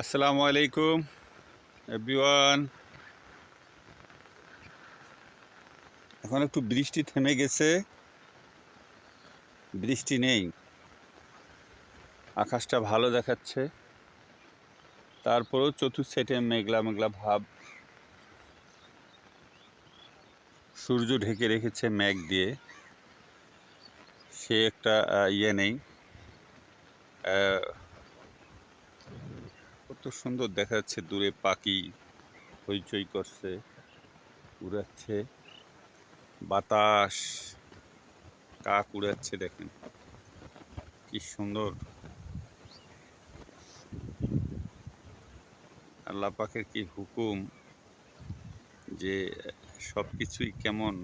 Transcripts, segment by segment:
আসসালামু আলাইকুম, এভরিওয়ান। এখন একটু বৃষ্টি থেমে গেছে। বৃষ্টি নেই। আকাশটা ভালো দেখাচ্ছে। তারপরেও চতুর্থ সেটে মেঘলা মেঘলা ভাব। সূর্য ঢেকে রেখেছে মেঘ দিয়ে। সে একটা ইয়ে নেই। কত সুন্দর দেখা যাচ্ছে দূরে পাখি হইচই করছে, উড়াচ্ছে, বাতাস, কাক উড়াচ্ছে দেখেন, কি সুন্দর। আল্লাহ পাকের কি হুকুম যে সব কিছুই কেমন?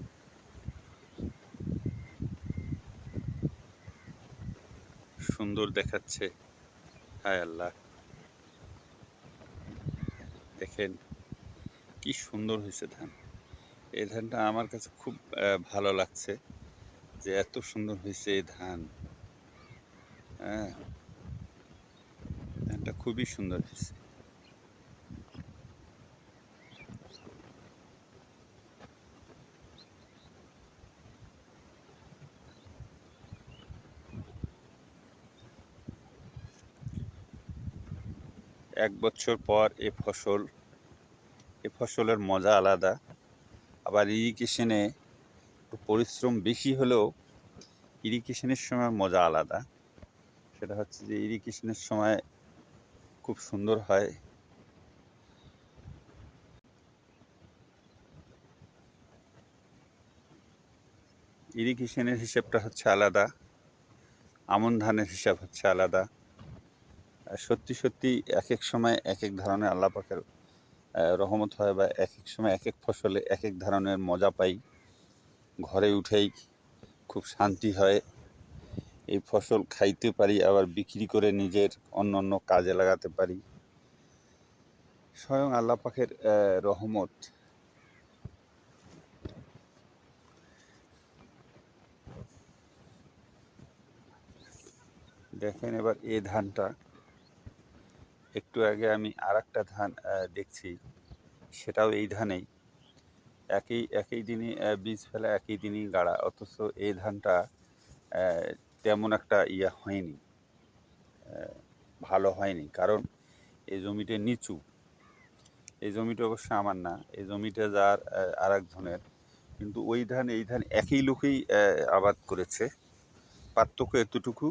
সুন্দর দেখাচ্ছে, হায় আল্লাহ। দেখেন, কি সুন্দর হয়েছে ধান। এই ধানটা আমার কাছে খুব ভালো লাগছে যে এত সুন্দর হয়েছে এই ধান। হ্যাঁ ধানটা খুবই সুন্দর হয়েছে। এক বছর পর এ ফসল, এ ফসলের মজা আলাদা। আবার ইরিগেশনে পরিশ্রম বেশি হলেও ইরিগেশনের সময় মজা আলাদা। সেটা হচ্ছে যে ইরিগেশনের সময় খুব সুন্দর হয়। ইরিগেশনের হিসাবটা হচ্ছে আলাদা। আমন ধানের হিসাব হচ্ছে আলাদা। সত্যি সত্যি এক এক সময় এক এক ধরনের আল্লাহ পাকের রহমত হয় বা এক এক সময় এক এক ফসলে এক এক ধরনের মজা পাই। ঘরে উঠেই খুব শান্তি হয়। এই ফসল খাইতে পারি আবার বিক্রি করে নিজের অন্য অন্য কাজে লাগাতে পারি। স্বয়ং আল্লাহ পাকের আহ, রহমত। দেখেন এবার এই ধানটা। একটু আগে আমি আর একটা ধান দেখছি। সেটাও এই ধানেই। একই একই দিনই বীজ ফেলা, একই দিনই গাড়া। অথচ এই ধানটা তেমন একটা ইয়া হয়নি। ভালো হয়নি। কারণ এই জমিটা নিচু। এই জমিটা অবশ্য আমার না। এই জমিটা যার আর একজনের কিন্তু ওই ধান, এই ধান একই লোকেই আবাদ করেছে। পার্থক্য এতটুকু